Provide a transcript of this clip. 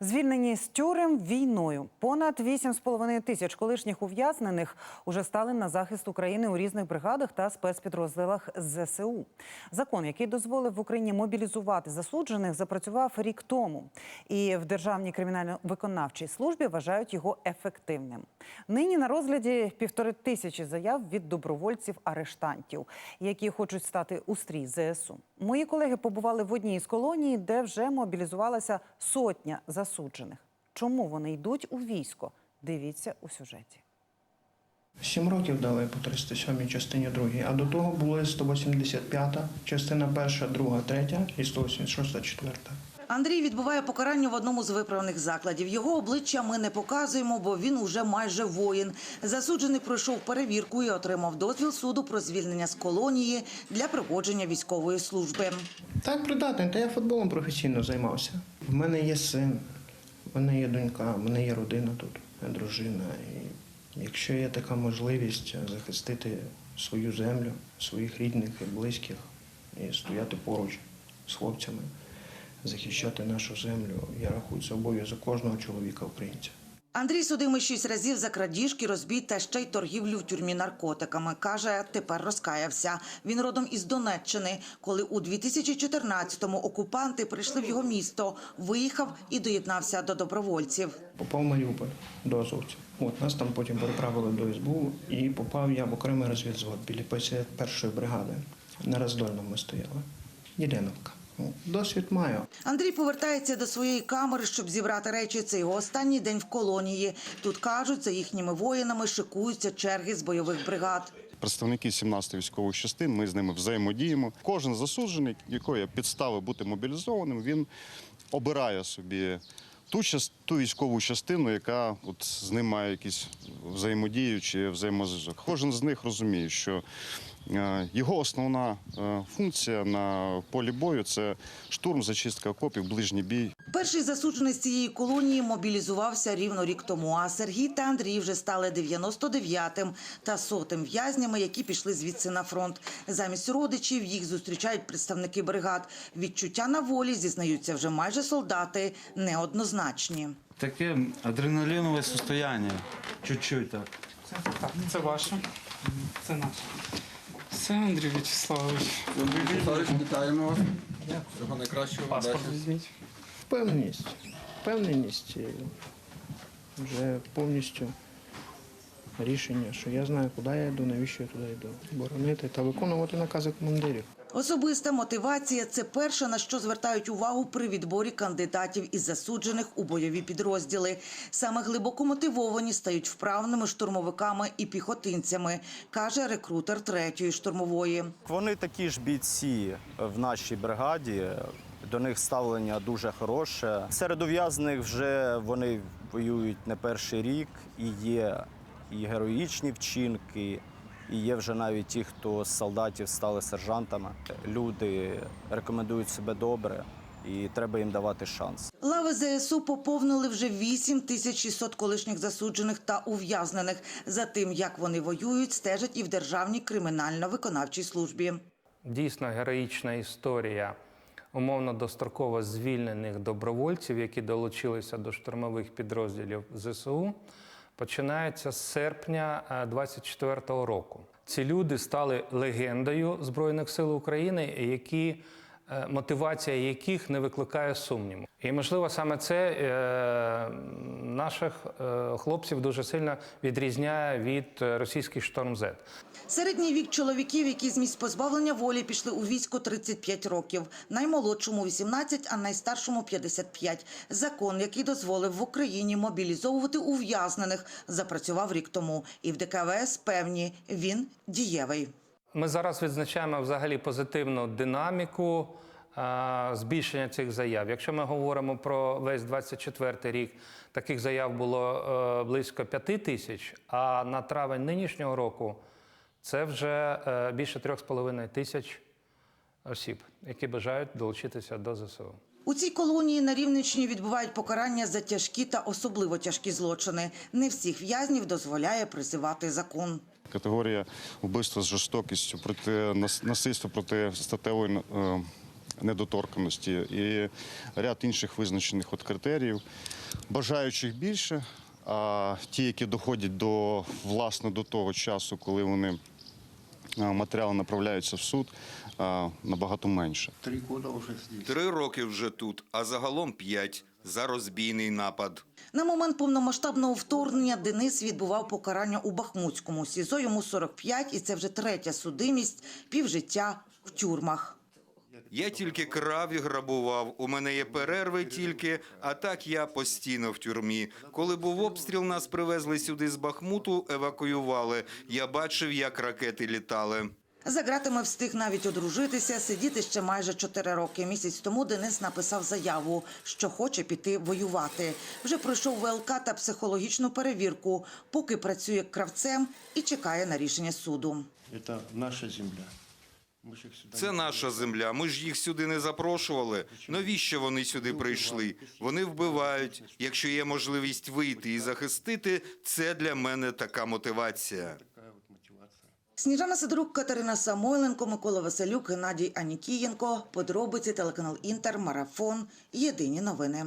Звільнені з тюрем війною. Понад 8,5 тисяч колишніх ув'язнених уже стали на захист України у різних бригадах та спецпідрозділах ЗСУ. Закон, який дозволив в Україні мобілізувати засуджених, запрацював рік тому. І в Державній кримінально-виконавчій службі вважають його ефективним. Нині на розгляді півтори тисячі заяв від добровольців-арештантів, які хочуть стати у стрій ЗСУ. Мої колеги побували в одній із колоній, де вже мобілізувалася сотня засуджених. Чому вони йдуть у військо? Дивіться у сюжеті. Сім років дали по 307 частині 2, а до того були 185 частина 1, 2, 3 і 186 4. Андрій відбуває покарання в одному з виправних закладів. Його обличчя ми не показуємо, бо він уже майже воїн. Засуджений пройшов перевірку і отримав дозвіл суду про звільнення з колонії для проходження військової служби. Так, придатний, та я футболом професійно займався. В мене є син, в мене є донька, в мене є родина тут, дружина. І якщо є така можливість захистити свою землю, своїх рідних і близьких і стояти поруч з хлопцями, захищати нашу землю, я рахую це обов'язок кожного чоловіка українця. Андрій судимий шість разів за крадіжки, розбій та ще й торгівлю в тюрмі наркотиками. Каже, тепер розкаявся. Він родом із Донеччини. Коли у 2014-му окупанти прийшли в його місто, виїхав і доєднався до добровольців. Попав в Маріуполь до азовців. От нас там потім переправили до СБУ і попав я в окремий розвідзвод біля 51-ї бригади. На роздольному ми стояли. Єленовка. Ну, Досвід маю. Андрій повертається до своєї камери, щоб зібрати речі. Це його останній день в колонії. Тут кажуть, за їхніми воїнами шикуються черги з бойових бригад. Представники 17 військових частин, ми з ними взаємодіємо. Кожен засуджений, якої підстави бути мобілізованим, він обирає собі ту, час- ту військову частину, яка от з ним має якісь взаємодію чи взаємозв'язок. Кожен з них розуміє, що е, його основна е, функція на полі бою це штурм, зачистка окопів, ближній бій. Перший засуджений з цієї колонії мобілізувався рівно рік тому. А Сергій та Андрій вже стали 99-тим та сотим в'язнями, які пішли звідси на фронт. Замість родичів їх зустрічають представники бригад. Відчуття на волі зізнаються вже майже солдати неоднозначні. Таке адреналінове состояние. Чуть-чуть так. Це, так, це ваше, це наше. Це Андрій Вячеславович. Віталійович, вітаємо вас. Всього найкращого. Паспорт удачі. візьміть. Впевненість. Впевненість вже повністю рішення, що я знаю, куди я йду, навіщо я туди йду. Боронити та виконувати накази командирів. Особиста мотивація це перше, на що звертають увагу при відборі кандидатів із засуджених у бойові підрозділи. Саме глибоко мотивовані стають вправними штурмовиками і піхотинцями, каже рекрутер третьої штурмової. Вони такі ж бійці в нашій бригаді. До них ставлення дуже хороше. Серед ув'язнених вже вони воюють не перший рік, і є і героїчні вчинки, і є вже навіть ті, хто з солдатів стали сержантами. Люди рекомендують себе добре, і треба їм давати шанс. Лави ЗСУ поповнили вже 8 тисяч 600 колишніх засуджених та ув'язнених. За тим, як вони воюють, стежать і в Державній кримінально-виконавчій службі. Дійсно героїчна історія умовно достроково звільнених добровольців, які долучилися до штурмових підрозділів ЗСУ, починається з серпня 24-го року. Ці люди стали легендою Збройних сил України, які е, мотивація яких не викликає сумніву. І можливо саме це е, наших е, хлопців дуже сильно відрізняє від е, російських шторм Z. Середній вік чоловіків, які з місць позбавлення волі пішли у військо 35 років, наймолодшому 18, а найстаршому 55. Закон, який дозволив в Україні мобілізовувати ув'язнених, запрацював рік тому. І в ДКВС певні він дієвий. Ми зараз відзначаємо взагалі позитивну динаміку збільшення цих заяв. Якщо ми говоримо про весь 24 рік, таких заяв було е, близько 5 тисяч, а на травень нинішнього року це вже е, більше 3,5 тисяч осіб, які бажають долучитися до ЗСУ. У цій колонії на Рівненщині відбувають покарання за тяжкі та особливо тяжкі злочини. Не всіх в'язнів дозволяє призивати закон. Категорія вбивства з жорстокістю проти насильства проти статевої е, недоторканості і ряд інших визначених от критеріїв. Бажаючих більше, а ті, які доходять до власне до того часу, коли вони а, матеріали направляються в суд, набагато менше. Три года уже здесь. Три роки вже тут, а загалом п'ять за розбійний напад. На момент повномасштабного вторгнення Денис відбував покарання у Бахмутському СІЗО. Йому 45, і це вже третя судимість, півжиття в тюрмах. Я тільки крав і грабував. У мене є перерви тільки, а так я постійно в тюрмі. Коли був обстріл, нас привезли сюди з Бахмуту, евакуювали. Я бачив, як ракети літали. За ґратами встиг навіть одружитися, сидіти ще майже чотири роки. Місяць тому Денис написав заяву, що хоче піти воювати. Вже пройшов ВЛК та психологічну перевірку, поки працює кравцем і чекає на рішення суду. Це наша земля. Це наша земля. Ми ж їх сюди не запрошували. Навіщо вони сюди прийшли? Вони вбивають. Якщо є можливість вийти і захистити, це для мене така мотивація. Сніжана Сидорук, Катерина Самойленко, Микола Василюк, Геннадій Анікієнко. Подробиці телеканал Інтер, Марафон. Єдині новини.